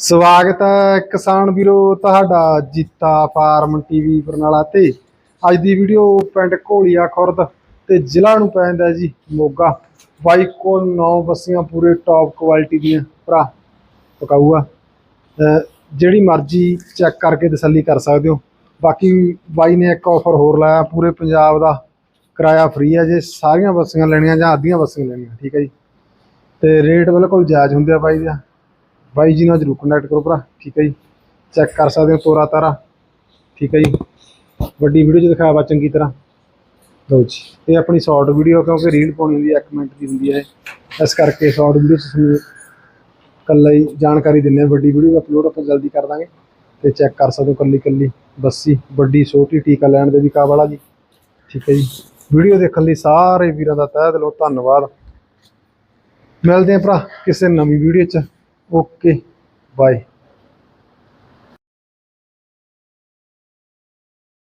ਸਵਾਗਤ ਹੈ ਕਿਸਾਨ ਵੀਰੋ, ਤੁਹਾਡਾ ਜੀਤਾ ਫਾਰਮ ਟੀਵੀ ਬਰਨਾਲਾ ਤੇ। ਅੱਜ ਦੀ ਵੀਡੀਓ ਪਿੰਡ ਘੋਲੀਆ ਖੁਰਦ ਤੇ ਜ਼ਿਲ੍ਹਾ ਨੂੰ ਪੈਂਦਾ ਜੀ ਮੋਗਾ। ਬਾਈ ਕੋਲ 9 ਬੱਸੀਆਂ ਪੂਰੇ ਟੌਪ ਕੁਆਲਿਟੀ ਦੀਆਂ ਭਰਾ ਪਕਾਊ ਜਿਹੜੀ ਮਰਜ਼ੀ ਚੈੱਕ ਕਰਕੇ ਤਸੱਲੀ ਕਰ ਸਕਦੇ ਹੋ। ਬਾਕੀ ਬਾਈ ਨੇ ਇੱਕ ਆਫਰ ਹੋਰ ਲਾਇਆ, ਪੂਰੇ ਪੰਜਾਬ ਦਾ ਕਿਰਾਇਆ ਫ੍ਰੀ ਹੈ ਜੇ, ਸਾਰੀਆਂ ਬੱਸੀਆਂ ਲੈਣੀਆਂ ਜਾਂ ਅੱਧੀਆਂ ਬੱਸੀਆਂ ਲੈਣੀਆਂ, ਠੀਕ ਹੈ ਜੀ। ਤੇ ਰੇਟ ਬਿਲਕੁਲ ਜਾਇਜ਼ ਹੁੰਦੇ ਆ ਬਾਈ ਦਾ। ਬਾਈ ਜੀ ਨਾਲ ਜਰੂਰ ਕੰਟੈਕਟ ਕਰੋ ਭਰਾ, ਠੀਕ ਹੈ ਜੀ? ਚੈੱਕ ਕਰ ਸਕਦੇ ਹੋ, ਤੋਰਾ ਤਾਰਾ, ਠੀਕ ਹੈ ਜੀ? ਵੱਡੀ ਵੀਡੀਓ 'ਚ ਦਿਖਾਇਆ ਵਾ, ਚੰਗੀ ਤਰ੍ਹਾਂ। ਲਓ ਜੀ, ਇਹ ਆਪਣੀ ਸ਼ਾਰਟ ਵੀਡੀਓ ਕਿਉਂਕਿ ਰੀਲ ਪਾਉਣੀ ਹੁੰਦੀ ਹੈ, ਇੱਕ ਮਿੰਟ ਦੀ ਹੁੰਦੀ ਹੈ ਇਸ ਕਰਕੇ ਸ਼ਾਰਟ ਵੀਡੀਓ 'ਚ ਤੁਹਾਨੂੰ ਕੱਲਾ ਹੀ ਜਾਣਕਾਰੀ ਦਿੰਦੇ ਵੱਡੀ ਵੀਡੀਓ ਅਪਲੋਡ ਆਪਾਂ ਜਲਦੀ ਕਰ ਦਾਂਗੇ ਤੇ ਚੈੱਕ ਕਰ ਸਕਦੇ ਹੋ ਕੱਲੀ ਕੱਲੀ ਬੱਸੀ, ਵੱਡੀ, ਛੋਟੀ, ਟੀਕਾ ਲੈਣ ਦੇ ਵੀ ਕਾਬਲਾ ਜੀ। ਠੀਕ ਹੈ ਜੀ? ਵੀਡੀਓ ਦੇਖਣ ਲਈ ਸਾਰੇ ਵੀਰਾਂ ਦਾ ਤਹਿ ਦਿਲੋਂ ਧੰਨਵਾਦ। ਮਿਲਦੇ ਹਾਂ ਭਰਾ ਕਿਸੇ ਨਵੀਂ ਵੀਡੀਓ 'ਚ। Okay bye